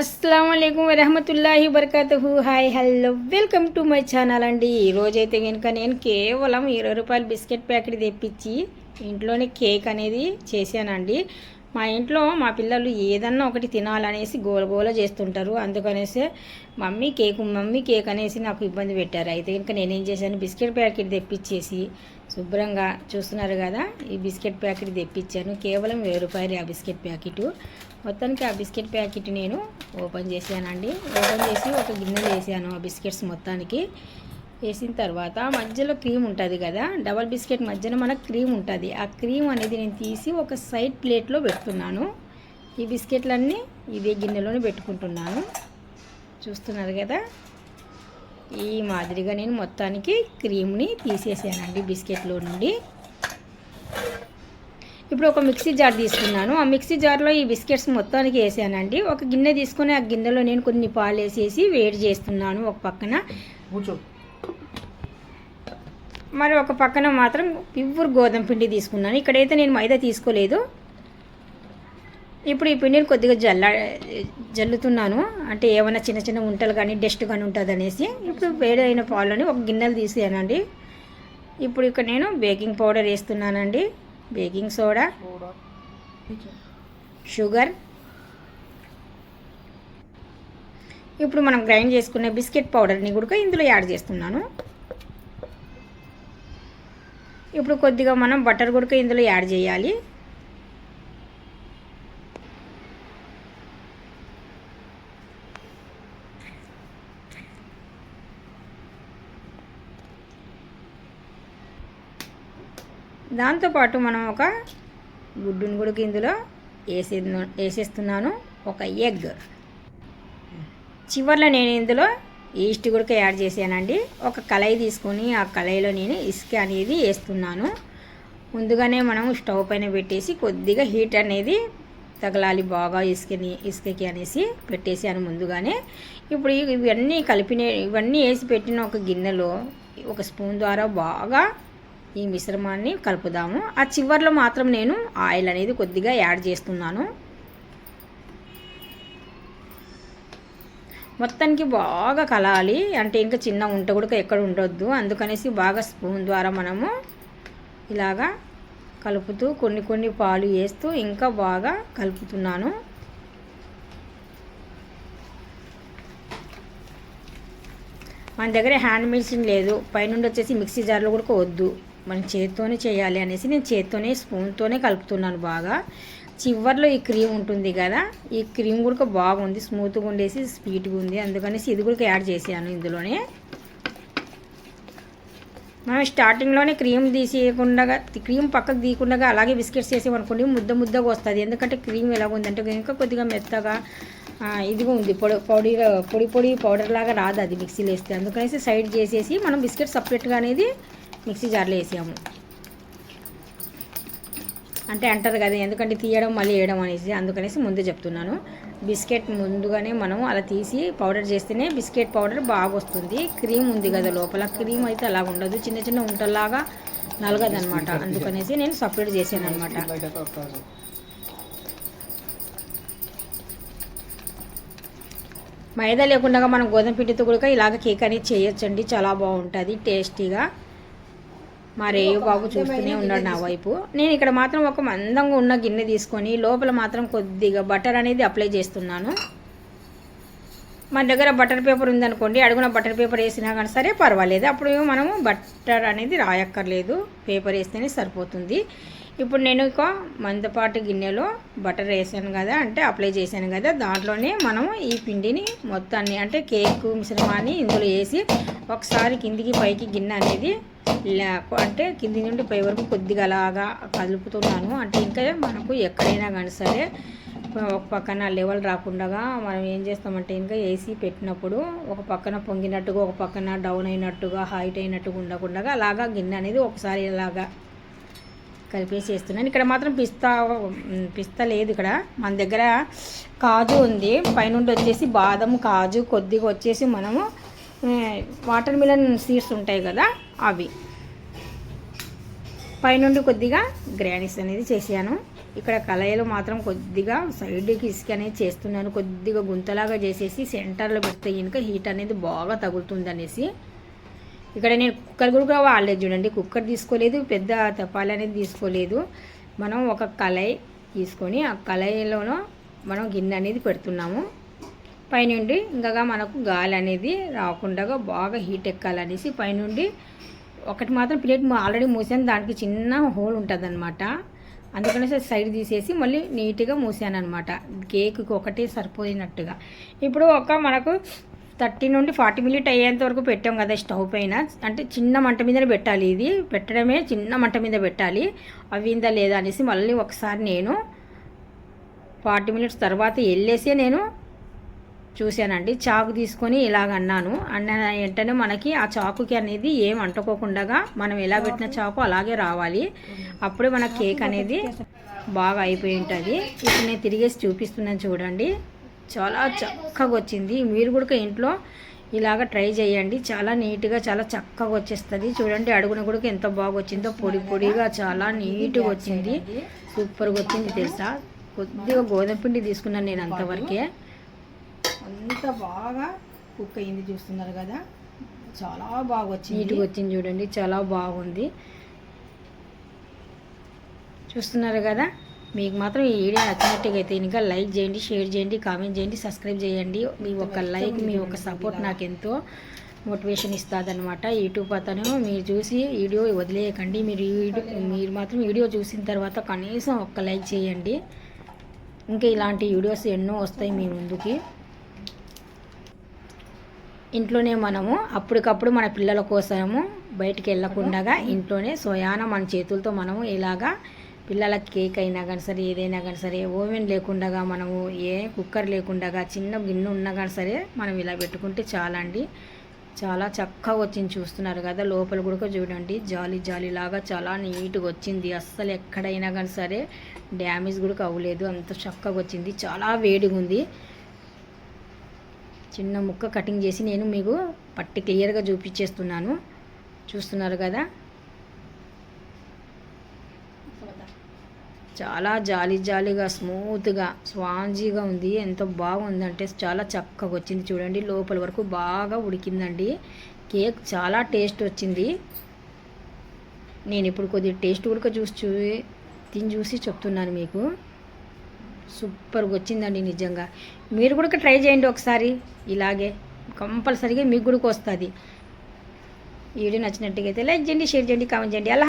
అస్సలం అయికం వరహమతుల్లాహి వరకతుహు hi hello welcome to my channel అండి. ఈరోజైతే కనుక నేను కేవలం ఇరవై రూపాయల బిస్కెట్ ప్యాకెట్ తెప్పించి ఇంట్లోనే కేక్ అనేది చేశానండి. మా ఇంట్లో మా పిల్లలు ఏదన్నా ఒకటి తినాలనేసి గోల చేస్తుంటారు. అందుకనేసి మమ్మీ కేక్ మమ్మీ కేక్ అనేసి నాకు ఇబ్బంది పెట్టారు. అయితే కనుక నేనేం చేశాను బిస్కెట్ ప్యాకెట్ తెప్పించేసి శుభ్రంగా చూస్తున్నారు కదా ఈ బిస్కెట్ ప్యాకెట్ తెప్పించాను. కేవలం వెయ్యి రూపాయలు ఆ బిస్కెట్ ప్యాకెట్. మొత్తానికి ఆ బిస్కెట్ ప్యాకెట్ నేను ఓపెన్ చేశానండి. ఓపెన్ చేసి ఒక గిన్నెలో వేసాను ఆ బిస్కెట్స్ మొత్తానికి. వేసిన తర్వాత మధ్యలో క్రీమ్ ఉంటుంది కదా డబల్ బిస్కెట్ మధ్యలో మనకు క్రీమ్ ఉంటుంది. ఆ క్రీమ్ అనేది నేను తీసి ఒక సైడ్ ప్లేట్లో పెడుతున్నాను. ఈ బిస్కెట్లన్నీ ఇదే గిన్నెలోనే పెట్టుకుంటున్నాను. చూస్తున్నారు కదా? ఈ మాదిరిగా నేను మొత్తానికి క్రీమ్ని తీసేసానండి బిస్కెట్లో నుండి. ఇప్పుడు ఒక మిక్సీ జార్ తీసుకున్నాను. ఆ మిక్సీ జార్లో ఈ బిస్కెట్స్ మొత్తానికి వేసానండి. ఒక గిన్నె తీసుకొని ఆ గిన్నెలో నేను కొన్ని పాలు వేసేసి వేడి చేస్తున్నాను ఒక పక్కన. మరి ఒక పక్కన మాత్రం ప్యూర్ గోధుమ పిండి తీసుకున్నాను. ఇక్కడైతే నేను మైదా తీసుకోలేదు. ఇప్పుడు ఈ పిండిని కొద్దిగా జల్ల జల్లుతున్నాను. అంటే ఏమైనా చిన్న చిన్న ఉంటలు కానీ డస్ట్ కానీ ఉంటుంది అనేసి ఇప్పుడు వేడైన పాలని ఒక గిన్నెలు తీసానండి ఇప్పుడు ఇక్కడ నేను బేకింగ్ పౌడర్ వేస్తున్నానండి. Baking soda sugar. ఇప్పుడు మనం గ్రైండ్ చేసుకునే బిస్కెట్ పౌడర్ని కూడా ఇందులో యాడ్ చేస్తున్నాను. ఇప్పుడు కొద్దిగా మనం బటర్ కూడా ఇందులో యాడ్ చేయాలి. దాంతోపాటు మనం ఒక గుడ్డుని కూడా ఇందులో వేసే వేసేస్తున్నాను. ఒక ఎగ్. చివర్లో నేను ఇందులో ఈస్ట్ కూడా యాడ్ చేశానండి. ఒక కళాయి తీసుకొని ఆ కళాయిలో నేను ఇసుక అనేది వేస్తున్నాను. ముందుగానే మనం స్టవ్ పైన పెట్టేసి కొద్దిగా హీట్ అనేది తగలాలి బాగా ఇసుకని ఇసుకకి అనేసి పెట్టేసాను ముందుగానే. ఇప్పుడు ఇవన్నీ కలిపిన ఇవన్నీ వేసి పెట్టిన ఒక గిన్నెలో ఒక స్పూన్ ద్వారా బాగా ఈ మిశ్రమాన్ని కలుపుదాము. ఆ చివర్లో మాత్రం నేను ఆయిల్ అనేది కొద్దిగా యాడ్ చేస్తున్నాను. మొత్తానికి బాగా కలాలి. అంటే ఇంకా చిన్న ఉంట కూడా ఎక్కడ ఉండొద్దు. అందుకనేసి బాగా స్పూన్ ద్వారా మనము ఇలాగా కలుపుతూ కొన్ని కొన్ని పాలు వేస్తూ ఇంకా బాగా కలుపుతున్నాను. మన దగ్గర హ్యాండ్ మిక్సింగ్ లేదు. పైనుండి వచ్చేసి మిక్సీ జార్లో కూడా వద్దు. మనం చేత్తోనే చేయాలి అనేసి నేను చేత్తోనే స్పూన్తోనే కలుపుతున్నాను బాగా. చివర్లో ఈ క్రీమ్ ఉంటుంది కదా ఈ క్రీమ్ కూడా బాగుంది స్మూత్గా ఉండేసి స్వీట్గా ఉంది. అందుకనేసి ఇది కూడా యాడ్ చేసాను ఇందులోనే. మనం స్టార్టింగ్లోనే క్రీమ్ తీసేయకుండా క్రీమ్ పక్కకు తీయకుండా అలాగే బిస్కెట్స్ చేసామనుకోండి ముద్ద ముద్దగా వస్తుంది. ఎందుకంటే క్రీమ్ ఎలాగ అంటే ఇంకా కొద్దిగా మెత్తగా ఇదిగా ఉంది. పొడి పొడి పొడి పొడి పౌడర్ లాగా రాదు అది మిక్సీలో వేస్తే. అందుకనేసి సైడ్ చేసేసి మనం బిస్కెట్ సపరేట్గా అనేది మిక్సీ జార్లో వేసాము. అంటే అంటారు కదా ఎందుకంటే తీయడం మళ్ళీ వేయడం అనేసి అందుకనేసి ముందే చెప్తున్నాను. బిస్కెట్ ముందుగానే మనం అలా తీసి పౌడర్ చేస్తేనే బిస్కెట్ పౌడర్ బాగా వస్తుంది. క్రీమ్ ఉంది కదా లోపల క్రీమ్ అయితే అలా ఉండదు. చిన్న చిన్న ఉంటలాగా నలగదనమాట. అందుకనేసి నేను సపరేట్ చేశాను అనమాట మైదా లేకుండా మనం గోధుమ పిండితో కూడా ఇలాగ కేక్ అనేది చేయొచ్చండి. చాలా బాగుంటుంది టేస్టీగా. మా రేయు బాబు చూస్తూనే ఉన్నాడు నా వైపు. నేను ఇక్కడ మాత్రం ఒక మందంగా ఉన్న గిన్నె తీసుకొని లోపల మాత్రం కొద్దిగా బటర్ అనేది అప్లై చేస్తున్నాను. మన దగ్గర బటర్ పేపర్ ఉందనుకోండి అడుగున బటర్ పేపర్ వేసినా కానీ సరే పర్వాలేదు. అప్పుడు మనము బటర్ అనేది రాయక్కర్లేదు. పేపర్ వేస్తేనే సరిపోతుంది. ఇప్పుడు నేను ఒక మందపాటి గిన్నెలో బటర్ వేసాను కదా అంటే అప్లై చేశాను కదా దాంట్లోనే మనము ఈ పిండిని మొత్తాన్ని అంటే కేక్ మిశ్రమాన్ని ఇందులో వేసి ఒకసారి కిందికి పైకి గిన్నె అనేది ఇలా- అంటే కింది నుండి పై వరకు కొద్దిగా అలాగా కదులుపుతున్నాను. అంటే ఇంకా మనకు ఎక్కడైనా కానీ సరే ఒక పక్కన లెవెల్ రాకుండా మనం ఏం చేస్తామంటే ఇంకా ఏసీ పెట్టినప్పుడు ఒక పక్కన పొంగినట్టుగా ఒక పక్కన డౌన్ అయినట్టుగా హైట్ అయినట్టుగా ఉండకుండా అలాగా గిన్నె అనేది ఒకసారి ఇలాగా కలిపేసి వేస్తున్నాను ఇక్కడ మాత్రం పిస్తా పిస్తా లేదు ఇక్కడ. మన దగ్గర కాజు ఉంది. పైనుండి వచ్చేసి బాదం కాజు కొద్దిగా వచ్చేసి మనము వాటర్ మిలన్ సీడ్స్ ఉంటాయి కదా అవి. పైనుండి కొద్దిగా గ్రానిస్ అనేది చేసాను ఇక్కడ కళాయిలో మాత్రం కొద్దిగా సైడ్కి ఇసుక అనేది చేస్తున్నాను. కొద్దిగా గుంతలాగా చేసేసి సెంటర్లో పెడితే కనుక హీట్ అనేది బాగా తగులుతుంది అనేసి ఇక్కడ నేను కుక్కర్ కూడా వాడలేదు చూడండి. కుక్కర్ తీసుకోలేదు పెద్ద తపాలి అనేది తీసుకోలేదు. మనం ఒక కళాయి తీసుకొని ఆ కళాయిలోనూ మనం గిన్నె అనేది పెడుతున్నాము. పైనుండి ఇంకా మనకు గాలి అనేది రాకుండా బాగా హీట్ ఎక్కాలనేసి పైనుండి ఒకటి మాత్రం ప్లేట్ ఆల్రెడీ మూసాను. దానికి చిన్న హోల్ ఉంటుంది అనమాట అందుకనే సైడ్ తీసేసి మళ్ళీ నీట్గా మూసాను అనమాట కేక్కి ఒకటి సరిపోయినట్టుగా. ఇప్పుడు ఒక మనకు థర్టీ నుండి ఫార్టీ మినిట్ అయ్యేంత వరకు పెట్టాం కదా స్టవ్ పైన. అంటే చిన్న మంట మీదనే పెట్టాలి ఇది. పెట్టడమే చిన్న మంట మీద పెట్టాలి. అవిందా లేదా అనేసి మళ్ళీ ఒకసారి నేను ఫార్టీ మినిట్స్ తర్వాత వెళ్ళేసి నేను చూశానండి. చాకు తీసుకొని ఇలాగ అన్నాను. అన్న వెంటనే మనకి ఆ చాకుకి అనేది ఏం అంటుకోకుండా మనం ఎలా పెట్టిన చాకు అలాగే రావాలి. అప్పుడే మన కేక్ అనేది బాగా అయిపోయి ఉంటుంది ఇప్పుడు నేను తిరిగేసి చూపిస్తున్నాను చూడండి. చాలా చక్కగా వచ్చింది. మీరు కూడా ఇంట్లో ఇలాగ ట్రై చేయండి. చాలా నీట్గా చాలా చక్కగా వచ్చేస్తుంది. చూడండి అడుగున కూడా ఎంత బాగా వచ్చిందో. పొడి పొడిగా చాలా నీట్గా వచ్చింది. సూపర్గా వచ్చింది తెలుసా? కొద్దిగా గోధుమ పిండి తీసుకున్నాను నేను అంతవరకే. అంత బాగా కుక్ అయింది చూస్తున్నారు కదా. చాలా బాగా వచ్చింది నీట్గా వచ్చింది చూడండి చాలా బాగుంది. చూస్తున్నారు కదా? మీకు మాత్రం ఈ వీడియో నచ్చినట్టుగా అయితే ఇంకా లైక్ చేయండి షేర్ చేయండి కామెంట్ చేయండి సబ్స్క్రైబ్ చేయండి. మీ ఒక లైక్ మీ ఒక సపోర్ట్ నాకు ఎంతో మోటివేషన్ ఇస్తుంది అనమాట యూట్యూబ్ అతను మీరు చూసి వీడియో వదిలేయకండి. మీరు మీరు మాత్రం వీడియో చూసిన తర్వాత కనీసం ఒక్క లైక్ చేయండి. ఇంకా ఇలాంటి వీడియోస్ ఎన్నో వస్తాయి మీ ముందుకి. ఇంట్లోనే మనము అప్పటికప్పుడు మన పిల్లల కోసము బయటికి వెళ్ళకుండా ఇంట్లోనే సోయాన మన చేతులతో మనము ఇలాగా పిల్లల కేక్ అయినా కానీ సరే ఏదైనా కానీ సరే ఓవెన్ లేకుండా మనము ఏ కుక్కర్ లేకుండా చిన్న గిన్నె ఉన్నా కానీ సరే మనం ఇలా పెట్టుకుంటే చాలా అండి చాలా చక్కగా వచ్చింది చూస్తున్నారు కదా లోపల కూడా చూడండి జాలి జాలి లాగా చాలా నీట్గా వచ్చింది. అస్సలు ఎక్కడైనా కానీ సరే డ్యామేజ్ కూడా అవ్వలేదు అంత చక్కగా వచ్చింది చాలా వేడిగా ఉంది. చిన్న ముక్క కటింగ్ చేసి నేను మీకు పట్టి క్లియర్గా చూపించేస్తున్నాను చూస్తున్నారు కదా? చాలా జాలి జాలీగా స్మూత్గా స్వాంజీగా ఉంది. ఎంత బాగుందంటే చాలా చక్కగా వచ్చింది చూడండి. లోపల వరకు బాగా ఉడికిందండి. కేక్ చాలా టేస్ట్ వచ్చింది. నేను ఇప్పుడు కొద్దిగా టేస్ట్ కూడా చూసి చూ తిని చూసి చెప్తున్నాను మీకు. సూపర్గా వచ్చిందండి నిజంగా. మీరు కూడా ట్రై చేయండి ఒకసారి. ఇలాగే కంపల్సరీగా మీకు కూడా వస్తుంది. వీడియో నచ్చినట్టుగా అయితే లైక్ చేయండి షేర్ చేయండి కామెంట్ చేయండి. అలా